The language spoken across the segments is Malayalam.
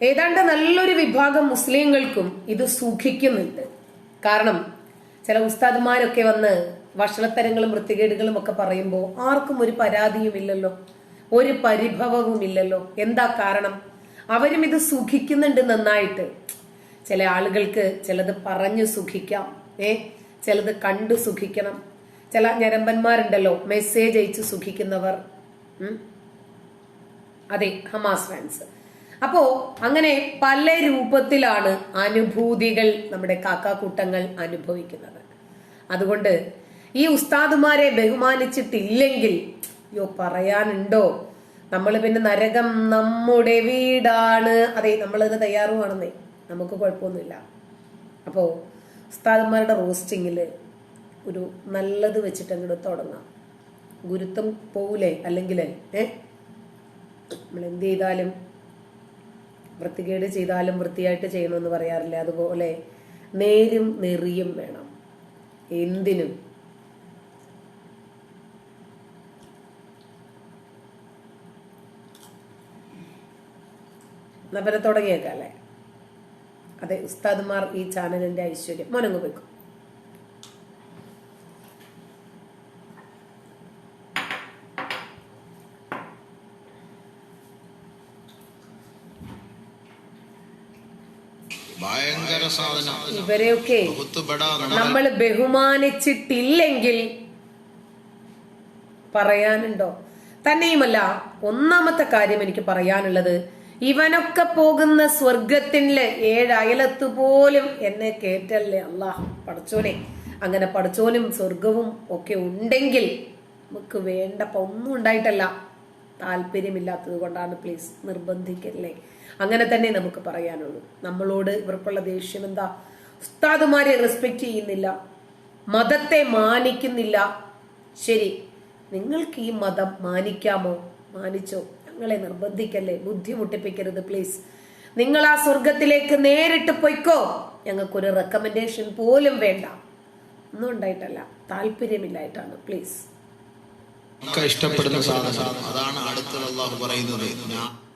ഏതാണ്ട് നല്ലൊരു വിഭാഗം മുസ്ലിങ്ങൾക്കും ഇത് സൂക്ഷിക്കുന്നുണ്ട് കാരണം ചില ഉസ്താദുമാരൊക്കെ വന്ന് വഷളത്തരങ്ങളും വൃത്തികേടുകളും ഒക്കെ പറയുമ്പോൾ ആർക്കും ഒരു പരാതിയുമില്ലല്ലോ ഒരു പരിഭവവും ഇല്ലല്ലോ എന്താ കാരണം? അവരും ഇത് സുഖിക്കുന്നുണ്ട് നന്നായിട്ട്. ചില ആളുകൾക്ക് ചിലത് പറഞ്ഞു സുഖിക്കാം ഏ? ചിലത് കണ്ടു സുഖിക്കണം. ചില ഞരമ്പന്മാരുണ്ടല്ലോ മെസ്സേജ് അയച്ച് സുഖിക്കുന്നവർ. അതെ ഹമാസ് ഫാൻസ് അപ്പോ അങ്ങനെ പല രൂപത്തിലാണ് അനുഭൂതികൾ നമ്മുടെ കാക്കാക്കൂട്ടങ്ങൾ അനുഭവിക്കുന്നത്. അതുകൊണ്ട് ഈ ഉസ്താദുമാരെ ബഹുമാനിച്ചിട്ടില്ലെങ്കിൽ അയ്യോ പറയാനുണ്ടോ? നമ്മൾ പിന്നെ നരകം നമ്മുടെ വീടാണ്. അതെ നമ്മളതിന് തയ്യാറുമാണെന്നേ നമുക്ക് കുഴപ്പമൊന്നുമില്ല. അപ്പോ ഉസ്താദന്മാരുടെ റോസ്റ്റിങ്ങിൽ ഒരു നല്ലത് വെച്ചിട്ട് അങ്ങോട്ട് തുടങ്ങാം. ഗുരുത്വം പോവില്ലേ അല്ലെങ്കിൽ ഏ? നമ്മൾ എന്ത് ചെയ്താലും വൃത്തികേട് ചെയ്താലും വൃത്തിയായിട്ട് ചെയ്യണമെന്ന് പറയാറില്ല? അതുപോലെ നേരും നെറിയും വേണം. എന്തിനും. പിന്നെ തുടങ്ങിയേക്കാം അല്ലേ? അതെ ഉസ്താദ്മാർ ഈ ചാനലിന്റെ ഐശ്വര്യം. മോനങ്ങ് ഭയങ്കര സാധനം ഇവരെയൊക്കെ നമ്മൾ ബഹുമാനിച്ചിട്ടില്ലെങ്കിൽ പറയാനുണ്ടോ? തന്നെയുമല്ല ഒന്നാമത്തെ കാര്യം എനിക്ക് പറയാനുള്ളത് ഇവനൊക്കെ പോകുന്ന സ്വർഗത്തിന്റെ ഏഴയലത്ത് പോലും എന്നെ കേറ്റല്ലേ അള്ളാഹ് പഠിച്ചോനെ. അങ്ങനെ പഠിച്ചോനും സ്വർഗവും ഒക്കെ ഉണ്ടെങ്കിൽ നമുക്ക് വേണ്ടപ്പോ ഒന്നും ഉണ്ടായിട്ടല്ല. താല്പര്യമില്ലാത്തത് കൊണ്ടാണ് പ്ലീസ് നിർബന്ധിക്കല്ലേ. അങ്ങനെ തന്നെ നമുക്ക് പറയാനുള്ളൂ. നമ്മളോട് ഇവർക്കുള്ള ദേഷ്യം എന്താ? ഉസ്താദുമാരെ റെസ്പെക്ട് ചെയ്യുന്നില്ല. മതത്തെ മാനിക്കുന്നില്ല. ശരി നിങ്ങൾക്ക് ഈ മതം മാനിക്കാമോ? മാനിച്ചോ? ഞങ്ങളെ നിർബന്ധിക്കല്ലേ? ബുദ്ധിമുട്ടിപ്പിക്കരുത് പ്ലീസ് നിങ്ങൾ ആ സ്വർഗത്തിലേക്ക് നേരിട്ട് പൊയ്ക്കോ. ഞങ്ങൾക്കൊരു റെക്കമെൻഡേഷൻ പോലും വേണ്ട. ഒന്നും ഉണ്ടായിട്ടല്ല. താല്പര്യമില്ലായിട്ടാണ് പ്ലീസ് ഒക്കെ ഇഷ്ടപ്പെടുന്ന സാധനം. അതാണ് അള്ളാഹു പറയുന്നത്.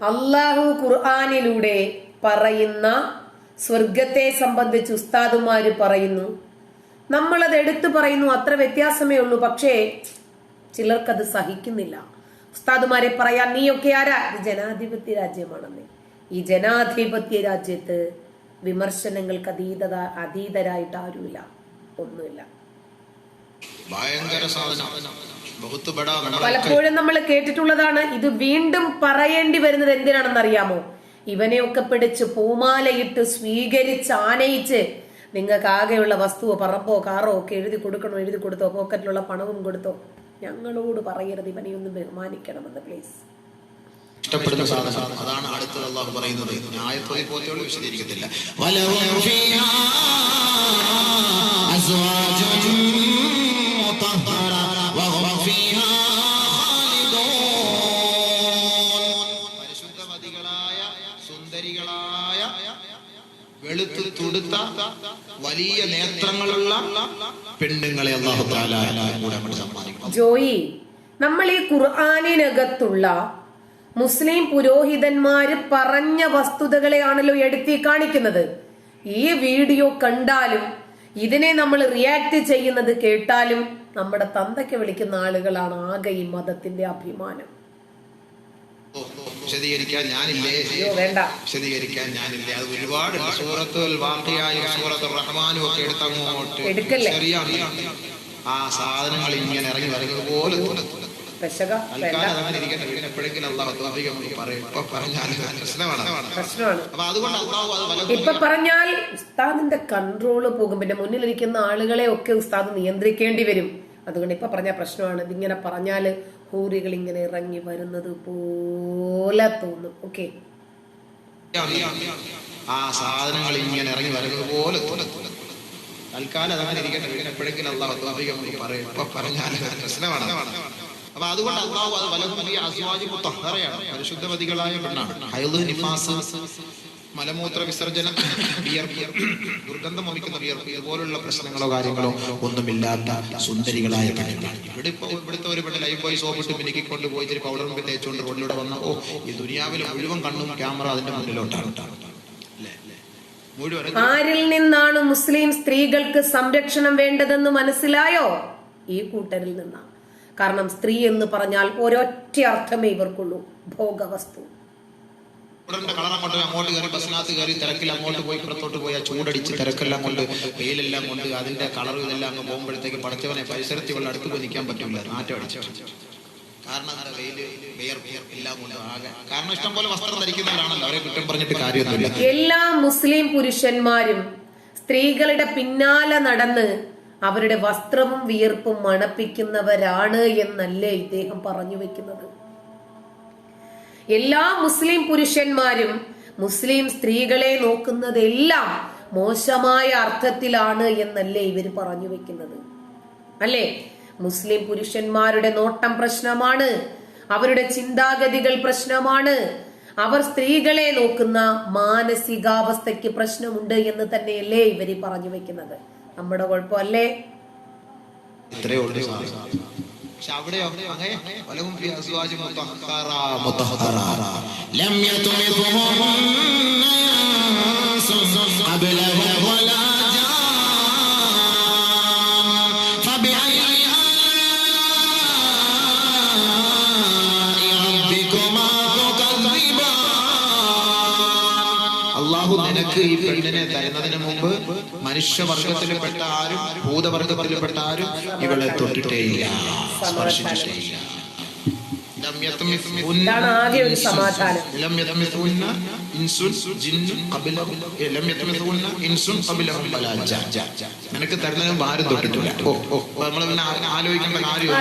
അള്ളാഹു ഖുർആാനിലൂടെ പറയുന്ന സ്വർഗത്തെ സംബന്ധിച്ച് ഉസ്താദുമാര് പറയുന്നു. നമ്മളത് എടുത്തു പറയുന്നു അത്ര വ്യത്യാസമേ ഉള്ളൂ. പക്ഷേ ചിലർക്കത് സഹിക്കുന്നില്ല. ഉസ്താദുമാരെ പറയാൻ നീയൊക്കെ ആരാ? ഇത് ജനാധിപത്യ രാജ്യമാണെന്ന്. ഈ ജനാധിപത്യ രാജ്യത്ത് വിമർശനങ്ങൾക്ക് അതീതത അതീതരായിട്ട് ആരുമില്ല. ഒന്നുമില്ല. ഭയങ്കര പലപ്പോഴും നമ്മൾ കേട്ടിട്ടുള്ളതാണ് ഇത് വീണ്ടും പറയേണ്ടി വരുന്നത് എന്തിനാണെന്ന് അറിയാമോ ഇവനെയൊക്കെ പിടിച്ച് പൂമാലയിട്ട് സ്വീകരിച്ച് ആനയിച്ച് നിങ്ങൾക്ക് ആകെയുള്ള വസ്തുവോ പറമ്പോ കാറോ ഒക്കെ എഴുതി കൊടുക്കണോ? എഴുതി കൊടുത്തോ? പോക്കറ്റിലുള്ള പണവും കൊടുത്തോ? ഞങ്ങളോട് പറയരുത്. ഇവനെ ബഹുമാനിക്കണമെന്ന് പ്ലീസ് ഇഷ്ടപ്പെടുന്ന സാധനം അതാണ് അടുത്തുള്ള പറയുന്നത്. വലിയ നേത്രങ്ങളുള്ള പെണ്ണുങ്ങളെ ജോയി നമ്മൾ ഈ ഖുർആാനിനകത്തുള്ള മുസ്ലിം പുരോഹിതന്മാര് പറഞ്ഞ വസ്തുതകളെയാണല്ലോ എടുത്തി കാണിക്കുന്നത്. ഈ വീഡിയോ കണ്ടാലും ഇതിനെ നമ്മൾ റിയാക്ട് ചെയ്യുന്നത് കേട്ടാലും നമ്മുടെ തന്തയ്ക്ക് വിളിക്കുന്ന ആളുകളാണ് ആകെ ഈ മതത്തിന്റെ അഭിമാനം. വിശദീകരിക്കാൻ ഞാനില്ലേ? വിശദീകരിക്കാൻ ഞാനില്ലേ? അത് ഒരുപാട് സൂറത്തുൽ വാക്കിയായും സൂറത്തുൽ റഹ്മാനും ഒക്കെ എടുത്തങ്ങോട്ട്? ശരിയാണ്. ആ സാധനങ്ങൾ ഇങ്ങനെ ഇറങ്ങി വരുന്നത് പോലെ ഇപ്പൊ പറഞ്ഞാൽ പറഞ്ഞാൽ ഉസ്താദിന്റെ കൺട്രോൾ പോകും. പിന്നെ മുന്നിലിരിക്കുന്ന ആളുകളെ ഒക്കെ ഉസ്താദ് നിയന്ത്രിക്കേണ്ടി വരും. അതുകൊണ്ട് ഇപ്പൊ പറഞ്ഞ പ്രശ്നമാണ്. ഇതിങ്ങനെ പറഞ്ഞാൽ ഹൂറികൾ ഇങ്ങനെ ഇറങ്ങി വരുന്നത് പോലെ തോന്നും. ഓക്കെ ആ സാധനങ്ങൾ ഇങ്ങനെ ഇറങ്ങി വരുന്നത് പോലെ. തൽക്കാലം അതങ്ങനെ ഇരിക്കട്ടെ. പിന്നെ എപ്പോഴെങ്കിലും അള്ളാഹു നമുക്ക് പറയും. ഇപ്പൊ പറഞ്ഞാൽ പ്രശ്നമാണ്. അപ്പൊ അതുകൊണ്ട് അള്ളാഹു അത് വലിയ അസ്വാജി മുത്തഹറയാണ്. പരിശുദ്ധവതികളായ പെണ്ണാണ്. ഹൈദ് നിഫാസ് മലമൂത്ര വിസർജനം ദുർഗന്ധം വമിക്കുന്ന വിയർപ്പ് ഇതുപോലുള്ള പ്രശ്നങ്ങളോ കാര്യങ്ങളോ ഒന്നുമില്ലാത്ത സുന്ദരികളായ ഇവിടെ ഇപ്പൊ ഇവിടുത്തെ ഒരു പെണ്ണ് ലൈഫ് ബോയ് സോപ്പിട്ട് മിനുക്കിക്കൊണ്ട് പോയി ഇത്തിരി മുമ്പ് തേച്ചുകൊണ്ട് റോഡിലൂടെ വന്ന ഓ ഈ ദുനിയാവിൽ മുഴുവൻ കണ്ണും ക്യാമറ അതിന്റെ മുന്നിലോട്ടാണ്. ആരിൽ നിന്നാണ് മുസ്ലിം സ്ത്രീകൾക്ക് സംരക്ഷണം വേണ്ടതെന്ന് മനസ്സിലായോ? ഈ കൂട്ടരിൽ നിന്നാണ്. കാരണം സ്ത്രീ എന്ന് പറഞ്ഞാൽ ഒരൊറ്റ അർത്ഥമേ ഇവർക്കുള്ളൂ ഭോഗവസ്തു. ഉടന്റെ കളർ അങ്ങോട്ട് കയറി ബസ്സിനകത്ത് കയറി തിരക്കിൽ അങ്ങോട്ട് പോയി പുറത്തോട്ട് പോയി ആ ചൂടടിച്ച് തിരക്കെല്ലാം കൊണ്ട് വെയിലെല്ലാം കൊണ്ട് അതിന്റെ കളറും ഇതെല്ലാം അങ്ങ് പോകുമ്പോഴത്തേക്ക് പടച്ചവനെ പരിസരത്തിൽ ഉള്ള അടുത്ത് പോയി നിൽക്കാൻ പറ്റൂല നാറ്റം അടിച്ചു. കാരണം എന്താ വെയിൽ വെയർ എല്ലാം കൊണ്ട് ആകെ കാരണം ഇഷ്ടം പോലെ വസ്ത്രം ധരിക്കുന്നവരാണല്ലോ അവരെ കുറ്റം പറഞ്ഞിട്ട് കാര്യമൊന്നുമില്ല. എല്ലാ മുസ്ലിം പുരുഷന്മാരും സ്ത്രീകളുടെ പിന്നാലെ നടന്ന് അവരുടെ വസ്ത്രവും വിയർപ്പും മണപ്പിക്കുന്നവരാണ് എന്നല്ലേ ഇദ്ദേഹം പറഞ്ഞു വെക്കുന്നത്. എല്ലാ മുസ്ലിം പുരുഷന്മാരും മുസ്ലിം സ്ത്രീകളെ നോക്കുന്നതെല്ലാം മോശമായ അർത്ഥത്തിലാണ് എന്നല്ലേ ഇവർ പറഞ്ഞു വെക്കുന്നത്. അല്ലേ? മുസ്ലിം പുരുഷന്മാരുടെ നോട്ടം പ്രശ്നമാണ്. അവരുടെ ചിന്താഗതികൾ പ്രശ്നമാണ്. അവർ സ്ത്രീകളെ നോക്കുന്ന മാനസികാവസ്ഥയ്ക്ക് പ്രശ്നമുണ്ട് എന്ന് തന്നെയല്ലേ ഇവർ പറഞ്ഞു വെക്കുന്നത്. നമ്മുടെ കുഴപ്പമല്ലേ? ഇത്രയേ ഉള്ളൂ. പക്ഷെ അവിടെയോ? അങ്ങനെ വലവും ഫി അസ്വാജി മുത്തഹറ മുത്തഹറ ലം യതുമിതുഹും മനുഷ്യവർഗത്തിൽപ്പെട്ട ആരും ഭൂതവർഗത്തിൽപ്പെട്ട ആരും ഇവളെ തൊട്ടിട്ടേയില്ല സ്പർശിച്ചിട്ടേയില്ല. നിനക്ക് തരുന്നതിന് ആരും തൊട്ടിട്ടില്ല. ഓ ഓ നമ്മളെ പിന്നെ ആലോചിക്കേണ്ട കാര്യം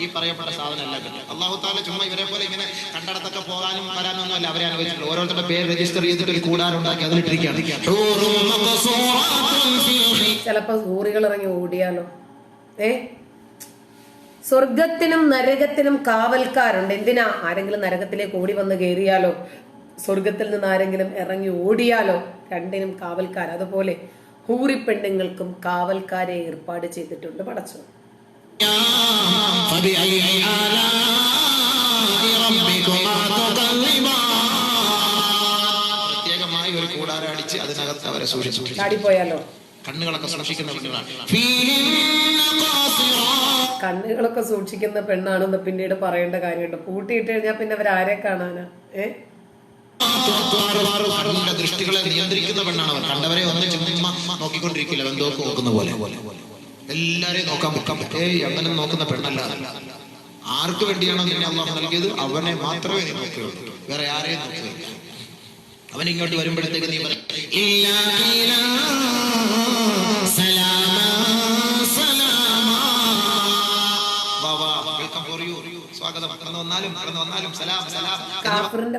ഈ പറയപ്പെട്ട സാധനം അല്ല അള്ളാഹു താല ചുമ്മാ ഇവരെ പോലെ ഇങ്ങനെ കണ്ടടത്തൊക്കെ പോകാനും വരാനും ഒന്നും അല്ല അവരെ അനുവദിച്ചിട്ടുള്ളൂ. ഓരോരുത്തരുടെ പേര് രജിസ്റ്റർ ചെയ്തിട്ട് ഒരു കൂടാനുണ്ടാക്കി അതിലിട്ടിരിക്കുകയാണ്. ചിലപ്പോ ഊറികൾ ഇറങ്ങി ഓടിയാലോ? ഏ? സ്വർഗത്തിനും നരകത്തിനും കാവൽക്കാരുണ്ട്. എന്തിനാ ആരെങ്കിലും നരകത്തിലേക്ക് ഓടി വന്ന് കയറിയാലോ? സ്വർഗത്തിൽ നിന്ന് ആരെങ്കിലും ഇറങ്ങി ഓടിയാലോ? രണ്ടിനും കാവൽക്കാർ. അതുപോലെ ഹൂറിപ്പെണ്ണുങ്ങൾക്കും കാവൽക്കാരെ ഏർപ്പാട് ചെയ്തിട്ടുണ്ട് പടച്ചു പ്രത്യേകമായി ഒരു കൂടാരടിച്ച് അതിനകത്ത് അവരെ സൂക്ഷിച്ചു പോയാലോ കണ്ണുകളൊക്കെ സൂക്ഷിക്കുന്ന കണ്ണുകളൊക്കെ സൂക്ഷിക്കുന്ന പെണ്ണാണെന്ന് പിന്നീട് പറയേണ്ട കാര്യമുണ്ട്. പൂട്ടിയിട്ട് കഴിഞ്ഞാൽ പിന്നെ അവരാരെ കാണാനാ? ഏ? ദൃഷ്ടികളെ നിയന്ത്രിക്കുന്ന പെണ്ണാണ് അവർ കണ്ടവരെ ഒന്ന് ചുമ്മാ നോക്കിക്കൊണ്ടിരിക്കില്ല എന്തോ നോക്കുന്ന പോലെ പോലെ പോലെ. എല്ലാരെയും നോക്കാൻ മുക്കാൻ ഏ അങ്ങനെ നോക്കുന്ന പെണ്ണല്ല. ആർക്ക് വേണ്ടിയാണോ നിന്നെ അള്ളാഹു നൽകിയത്? അവനെ മാത്രമേ നീ നോക്കുകയുള്ളൂ. വേറെ ആരെയും നോക്കുകയുള്ളൂ അവൻ ഇങ്ങോട്ട് വരുമ്പോഴത്തേക്ക് നീ പറയും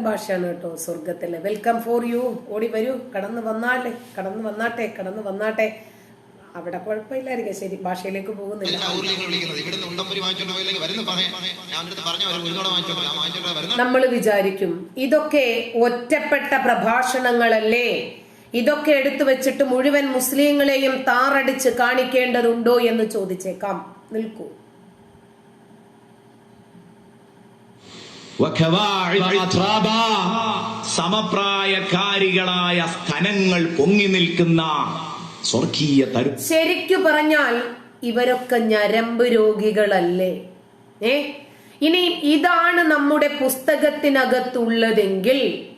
ഭാഷയാണ് കേട്ടോ സ്വർഗത്തിലെ വെൽക്കം ഫോർ യു ഓടി വരൂ. കടന്നു വന്നാലേ കടന്നു വന്നാട്ടെ കടന്നു വന്നാട്ടെ. അവിടെ കുഴപ്പമില്ലായിരിക്കും. ശരി ഭാഷയിലേക്ക് പോകുന്നില്ല. നമ്മൾ വിചാരിക്കും ഇതൊക്കെ ഒറ്റപ്പെട്ട പ്രഭാഷണങ്ങളല്ലേ? ഇതൊക്കെ എടുത്തു വെച്ചിട്ട് മുഴുവൻ മുസ്ലിങ്ങളെയും താറടിച്ച് കാണിക്കേണ്ടതുണ്ടോ എന്ന് ചോദിച്ചേക്കാം. നിൽക്കൂ. സമപ്രായക്കാരികളായ സ്ഥലങ്ങൾ പൊങ്ങി നിൽക്കുന്ന സ്വർഗീയ തരു ശരിക്കു പറഞ്ഞാൽ ഇവരൊക്കെ ഞരമ്പ് രോഗികളല്ലേ? ഏ? ഇനി ഇതാണ് നമ്മുടെ പുസ്തകത്തിനകത്തുള്ളതെങ്കിൽ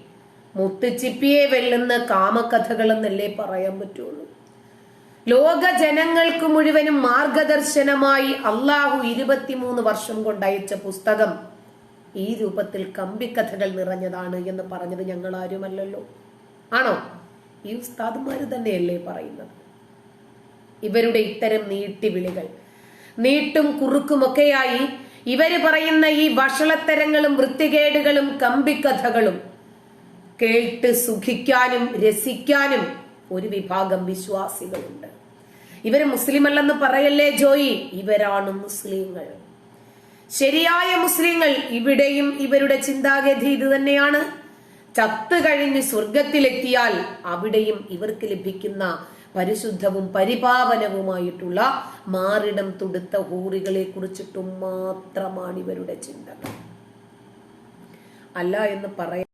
മുത്തുച്ചിപ്പിയെ വെല്ലുന്ന കാമകഥകളെന്നല്ലേ പറയാൻ പറ്റുള്ളൂ. ലോക ജനങ്ങൾക്ക് മുഴുവനും മാർഗദർശനമായി അള്ളാഹു ഇരുപത്തിമൂന്ന് വർഷം കൊണ്ടയച്ച പുസ്തകം ഈ രൂപത്തിൽ കമ്പിക്കഥകൾ നിറഞ്ഞതാണ് എന്ന് പറഞ്ഞത് ഞങ്ങൾ ആരുമല്ലല്ലോ ആണോ? ഈ ഉസ്താദ്മാർ തന്നെയല്ലേ പറയുന്നത്? ഇവരുടെ ഇത്തരം നീട്ടിവിളികൾ നീട്ടും കുറുക്കുമൊക്കെയായി ഇവർ പറയുന്ന ഈ വഷളത്തരങ്ങളും വൃത്തികേടുകളും കമ്പിക്കഥകളും കേട്ട് സുഖിക്കാനും രസിക്കാനും ഒരു വിഭാഗം വിശ്വാസികളുണ്ട്. ഇവർ മുസ്ലിം അല്ലെന്ന് പറയല്ലേ ജോയി? ഇവരാണ് മുസ്ലിങ്ങൾ. ശരിയായ മുസ്ലിങ്ങൾ ഇവിടെയും ഇവരുടെ ചിന്താഗതി ഇത് തന്നെയാണ്. ചത്തു കഴിഞ്ഞ് സ്വർഗത്തിലെത്തിയാൽ അവിടെയും ഇവർക്ക് ലഭിക്കുന്ന പരിശുദ്ധവും പരിപാവനവുമായിട്ടുള്ള മാറിടം തുടുത്ത ഹൂറികളെ കുറിച്ചിട്ടും മാത്രമാണ് ഇവരുടെ ചിന്തകൾ. അല്ല എന്ന് പറയാൻ